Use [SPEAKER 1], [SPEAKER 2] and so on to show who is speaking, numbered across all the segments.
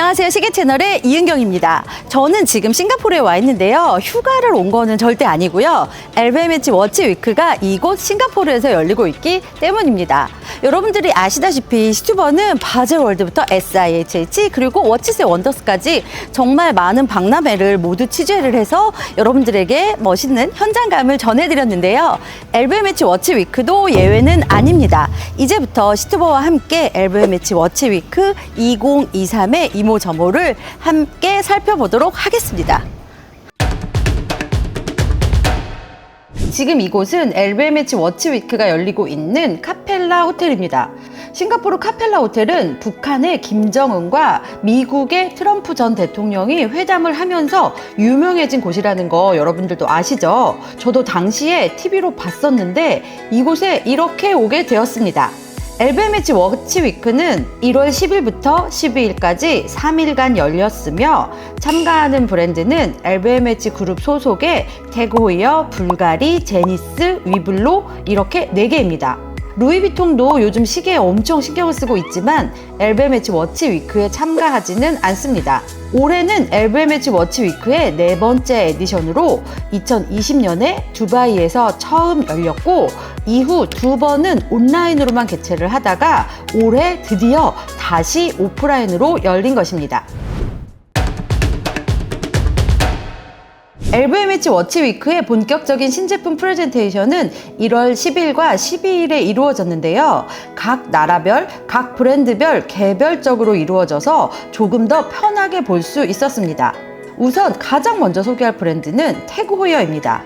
[SPEAKER 1] 안녕하세요. 시계 채널의 이은경입니다. 저는 지금 싱가포르에 와 있는데요. 휴가를 온 거는 절대 아니고요. LVMH 워치 위크가 이곳 싱가포르에서 열리고 있기 때문입니다. 여러분들이 아시다시피 시튜버는 바젤 월드부터 SIHH 그리고 워치스 원더스까지 정말 많은 박람회를 모두 취재를 해서 여러분들에게 멋있는 현장감을 전해드렸는데요. LVMH 워치 위크도 예외는 아닙니다. 이제부터 시튜버와 함께 LVMH 워치 위크 2023의 이모 저모를 함께 살펴보도록 하겠습니다. 지금 이곳은 LVMH 워치 위크가 열리고 있는 카펠라 호텔입니다. 싱가포르 카펠라 호텔은 북한의 김정은과 미국의 트럼프 전 대통령이 회담을 하면서 유명해진 곳이라는 거 여러분들도 아시죠? 저도 당시에 TV로 봤었는데 이곳에 이렇게 오게 되었습니다. LVMH 워치 위크는 1월 10일부터 12일까지 3일간 열렸으며 참가하는 브랜드는 LVMH 그룹 소속의 태고이어, 불가리, 제니스, 위블로 이렇게 4개입니다. 루이비통도 요즘 시계에 엄청 신경을 쓰고 있지만 LVMH 워치 위크에 참가하지는 않습니다. 올해는 LVMH 워치 위크의 네 번째 에디션으로 2020년에 두바이에서 처음 열렸고 이후 두 번은 온라인으로만 개최를 하다가 올해 드디어 다시 오프라인으로 열린 것입니다. LVMH 워치 위크의 본격적인 신제품 프레젠테이션은 1월 10일과 12일에 이루어졌는데요. 각 나라별, 각 브랜드별 개별적으로 이루어져서 조금 더 편하게 볼 수 있었습니다. 우선 가장 먼저 소개할 브랜드는 태그호이어입니다.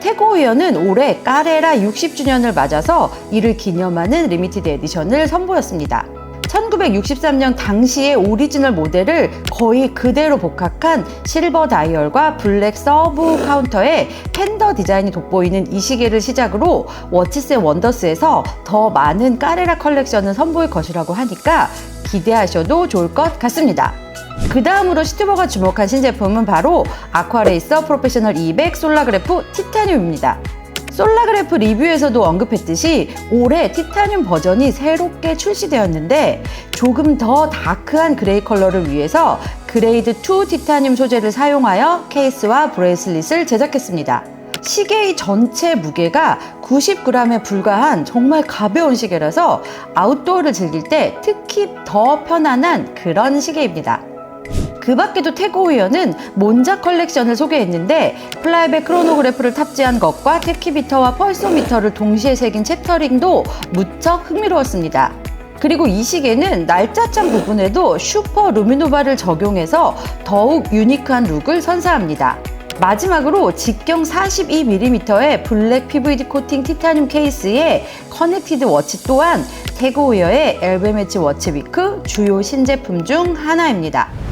[SPEAKER 1] 태그호이어는 올해 까레라 60주년을 맞아서 이를 기념하는 리미티드 에디션을 선보였습니다. 1963년 당시의 오리지널 모델을 거의 그대로 복학한 실버 다이얼과 블랙 서브 카운터에 팬더 디자인이 돋보이는 이 시계를 시작으로 워치스 앤 원더스에서 더 많은 까레라 컬렉션을 선보일 것이라고 하니까 기대하셔도 좋을 것 같습니다. 그 다음으로 시튜버가 주목한 신제품은 바로 아쿠아레이서 프로페셔널 200 솔라그래프 티타늄입니다. 솔라그래프 리뷰에서도 언급했듯이 올해 티타늄 버전이 새롭게 출시되었는데 조금 더 다크한 그레이 컬러를 위해서 그레이드 2 티타늄 소재를 사용하여 케이스와 브레이슬릿을 제작했습니다. 시계의 전체 무게가 90g에 불과한 정말 가벼운 시계라서 아웃도어를 즐길 때 특히 더 편안한 그런 시계입니다. 그 밖에도 태고이어는 몬자 컬렉션을 소개했는데 플라이백 크로노그래프를 탑재한 것과 테키비터와 펄소미터를 동시에 새긴 챕터링도 무척 흥미로웠습니다. 그리고 이 시계는 날짜장 부분에도 슈퍼 루미노바를 적용해서 더욱 유니크한 룩을 선사합니다. 마지막으로 직경 42mm의 블랙 PVD 코팅 티타늄 케이스에 커넥티드 워치 또한 태고이어의 LVMH 워치 위크 주요 신제품 중 하나입니다.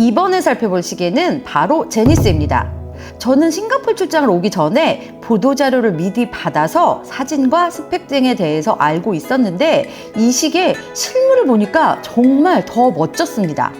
[SPEAKER 1] 이번에 살펴볼 시계는 바로 제니스입니다. 저는 싱가포르 출장을 오기 전에 보도자료를 미리 받아서 사진과 스펙 등에 대해서 알고 있었는데 이 시계 실물을 보니까 정말 더 멋졌습니다.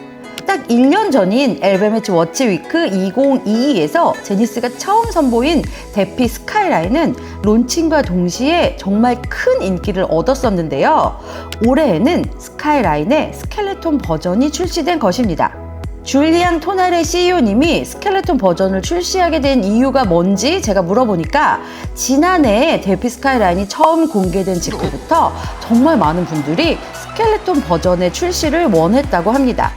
[SPEAKER 1] 딱 1년 전인 LVMH 워치 위크 2022에서 제니스가 처음 선보인 대피 스카이라인은 론칭과 동시에 정말 큰 인기를 얻었었는데요. 올해에는 스카이라인의 스켈레톤 버전이 출시된 것입니다. 줄리안 토나레 CEO님이 스켈레톤 버전을 출시하게 된 이유가 뭔지 제가 물어보니까 지난해 데피 스카이라인이 처음 공개된 직후부터 정말 많은 분들이 스켈레톤 버전의 출시를 원했다고 합니다.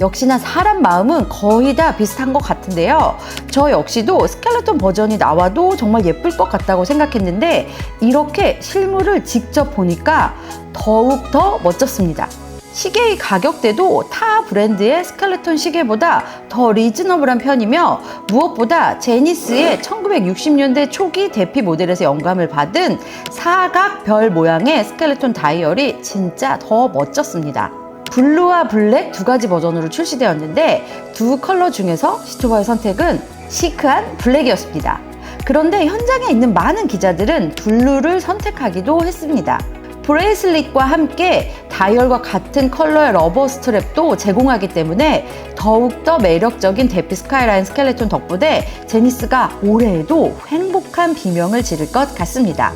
[SPEAKER 1] 역시나 사람 마음은 거의 다 비슷한 것 같은데요. 저 역시도 스켈레톤 버전이 나와도 정말 예쁠 것 같다고 생각했는데 이렇게 실물을 직접 보니까 더욱 더 멋졌습니다. 시계의 가격대도 타 브랜드의 스켈레톤 시계보다 더 리즈너블한 편이며 무엇보다 제니스의 1960년대 초기 대피 모델에서 영감을 받은 사각 별 모양의 스켈레톤 다이얼이 진짜 더 멋졌습니다. 블루와 블랙 두 가지 버전으로 출시되었는데 두 컬러 중에서 시초바의 선택은 시크한 블랙이었습니다. 그런데 현장에 있는 많은 기자들은 블루를 선택하기도 했습니다. 브레이슬릿과 함께 다이얼과 같은 컬러의 러버 스트랩도 제공하기 때문에 더욱더 매력적인 데피 스카이라인 스켈레톤 덕분에 제니스가 올해에도 행복한 비명을 지를 것 같습니다.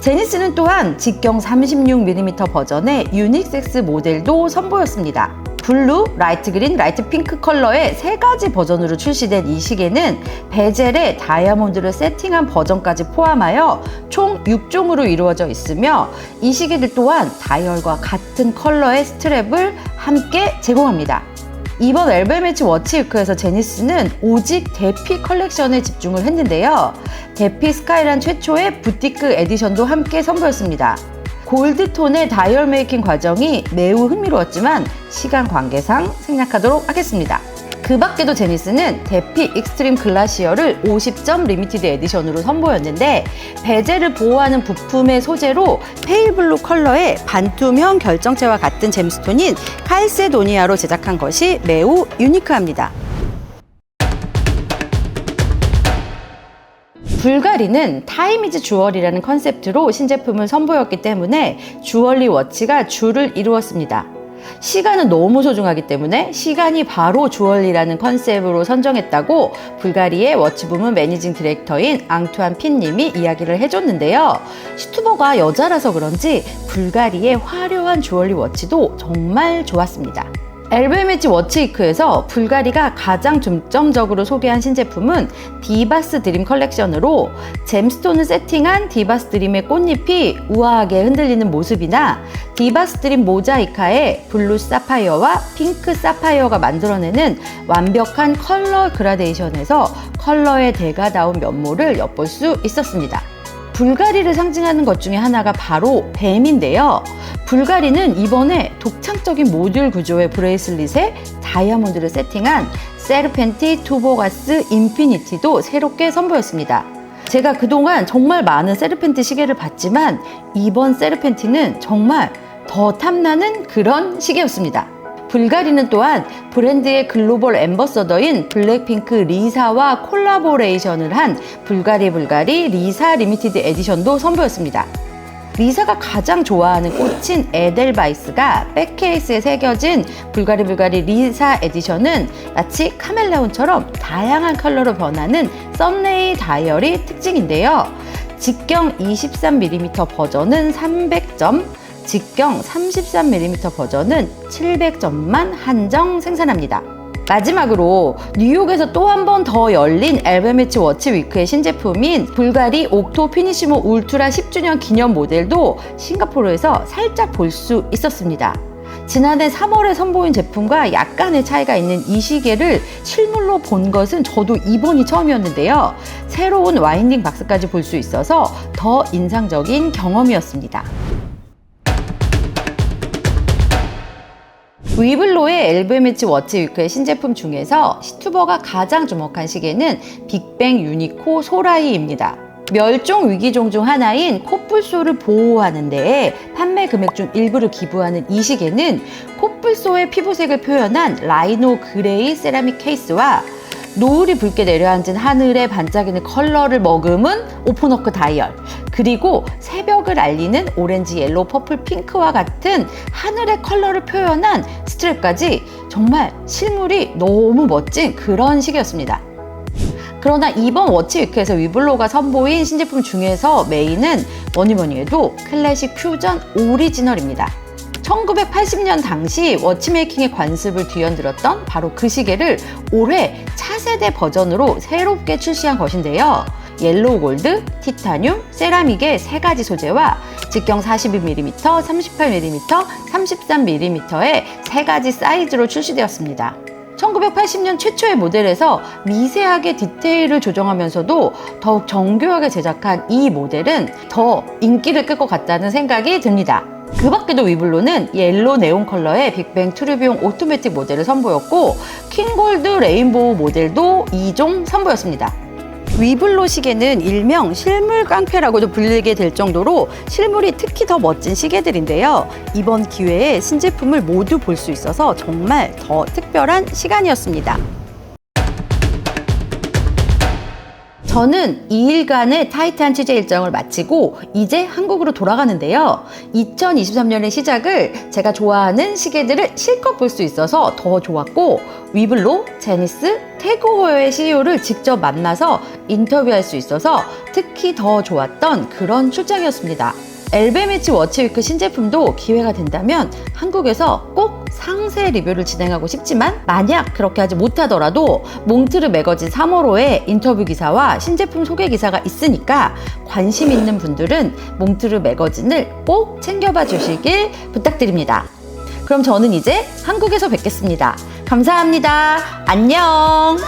[SPEAKER 1] 제니스는 또한 직경 36mm 버전의 유닉섹스 모델도 선보였습니다. 블루, 라이트 그린, 라이트 핑크 컬러의 세 가지 버전으로 출시된 이 시계는 베젤에 다이아몬드를 세팅한 버전까지 포함하여 총 6종으로 이루어져 있으며 이 시계들 또한 다이얼과 같은 컬러의 스트랩을 함께 제공합니다. 이번 엘베매치 워치위크에서 제니스는 오직 대피 컬렉션에 집중을 했는데요. 대피 스카이란 최초의 부티크 에디션도 함께 선보였습니다. 골드톤의 다이얼 메이킹 과정이 매우 흥미로웠지만 시간 관계상 생략하도록 하겠습니다. 그 밖에도 제니스는 대피 익스트림 글라시어를 50점 리미티드 에디션으로 선보였는데 베젤을 보호하는 부품의 소재로 페일블루 컬러의 반투명 결정체와 같은 잼스톤인 칼세도니아로 제작한 것이 매우 유니크합니다. 불가리는 타임이즈 주얼이라는 컨셉트로 신제품을 선보였기 때문에 주얼리 워치가 주를 이루었습니다. 시간은 너무 소중하기 때문에 시간이 바로 주얼리라는 컨셉으로 선정했다고 불가리의 워치 부문 매니징 디렉터인 앙투안 핀님이 이야기를 해줬는데요. 시투버가 여자라서 그런지 불가리의 화려한 주얼리 워치도 정말 좋았습니다. 엘베메치 워치위크에서 불가리가 가장 중점적으로 소개한 신제품은 디바스 드림 컬렉션으로 잼스톤을 세팅한 디바스 드림의 꽃잎이 우아하게 흔들리는 모습이나 디바스 드림 모자이카에 블루 사파이어와 핑크 사파이어가 만들어내는 완벽한 컬러 그라데이션에서 컬러의 대가다운 면모를 엿볼 수 있었습니다. 불가리를 상징하는 것 중에 하나가 바로 뱀인데요. 불가리는 이번에 독창적인 모듈 구조의 브레이슬릿에 다이아몬드를 세팅한 세르펜티 투보가스 인피니티도 새롭게 선보였습니다. 제가 그동안 정말 많은 세르펜티 시계를 봤지만 이번 세르펜티는 정말 더 탐나는 그런 시계였습니다. 불가리는 또한 브랜드의 글로벌 앰버서더인 블랙핑크 리사와 콜라보레이션을 한 불가리 불가리 리사 리미티드 에디션도 선보였습니다. 리사가 가장 좋아하는 꽃인 에델바이스가 백케이스에 새겨진 불가리 불가리 리사 에디션은 마치 카멜레온처럼 다양한 컬러로 변하는 썬레이 다이얼이 특징인데요. 직경 23mm 버전은 300점, 직경 33mm 버전은 700점만 한정 생산합니다. 마지막으로 뉴욕에서 또 한 번 더 열린 엘베메치 워치 위크의 신제품인 불가리 옥토 피니시모 울트라 10주년 기념 모델도 싱가포르에서 살짝 볼 수 있었습니다. 지난해 3월에 선보인 제품과 약간의 차이가 있는 이 시계를 실물로 본 것은 저도 이번이 처음이었는데요. 새로운 와인딩 박스까지 볼 수 있어서 더 인상적인 경험이었습니다. 위블로의 엘베메치 워치 위크의 신제품 중에서 시투버가 가장 주목한 시계는 빅뱅 유니코 소라이입니다. 멸종 위기종 중 하나인 코뿔소를 보호하는 데에 판매 금액 중 일부를 기부하는 이 시계는 코뿔소의 피부색을 표현한 라이노 그레이 세라믹 케이스와 노을이 붉게 내려앉은 하늘에 반짝이는 컬러를 머금은 오픈워크 다이얼 그리고 새벽을 알리는 오렌지, 옐로우, 퍼플, 핑크와 같은 하늘의 컬러를 표현한 스트랩까지 정말 실물이 너무 멋진 그런 시계였습니다. 그러나 이번 워치위크에서 위블로가 선보인 신제품 중에서 메인은 뭐니뭐니 해도 클래식 퓨전 오리지널입니다. 1980년 당시 워치메이킹의 관습을 뒤흔들었던 바로 그 시계를 올해 차세대 버전으로 새롭게 출시한 것인데요. 옐로우 골드, 티타늄, 세라믹의 세 가지 소재와 직경 42mm, 38mm, 33mm의 세 가지 사이즈로 출시되었습니다. 1980년 최초의 모델에서 미세하게 디테일을 조정하면서도 더욱 정교하게 제작한 이 모델은 더 인기를 끌 것 같다는 생각이 듭니다. 그 밖에도 위블로는 옐로 네온 컬러의 빅뱅 트루비용 오토매틱 모델을 선보였고 킹골드 레인보우 모델도 2종 선보였습니다. 위블로 시계는 일명 실물 깡패라고도 불리게 될 정도로 실물이 특히 더 멋진 시계들인데요. 이번 기회에 신제품을 모두 볼 수 있어서 정말 더 특별한 시간이었습니다. 저는 2일간의 타이트한 취재 일정을 마치고 이제 한국으로 돌아가는데요. 2023년의 시작을 제가 좋아하는 시계들을 실컷 볼 수 있어서 더 좋았고 위블로, 제니스, 태그호어의 CEO를 직접 만나서 인터뷰할 수 있어서 특히 더 좋았던 그런 출장이었습니다. 엘베미치 워치위크 신제품도 기회가 된다면 한국에서 꼭 상세 리뷰를 진행하고 싶지만 만약 그렇게 하지 못하더라도 몽트르 매거진 3월호에 인터뷰 기사와 신제품 소개 기사가 있으니까 관심 있는 분들은 몽트르 매거진을 꼭 챙겨봐 주시길 부탁드립니다. 그럼 저는 이제 한국에서 뵙겠습니다. 감사합니다. 안녕!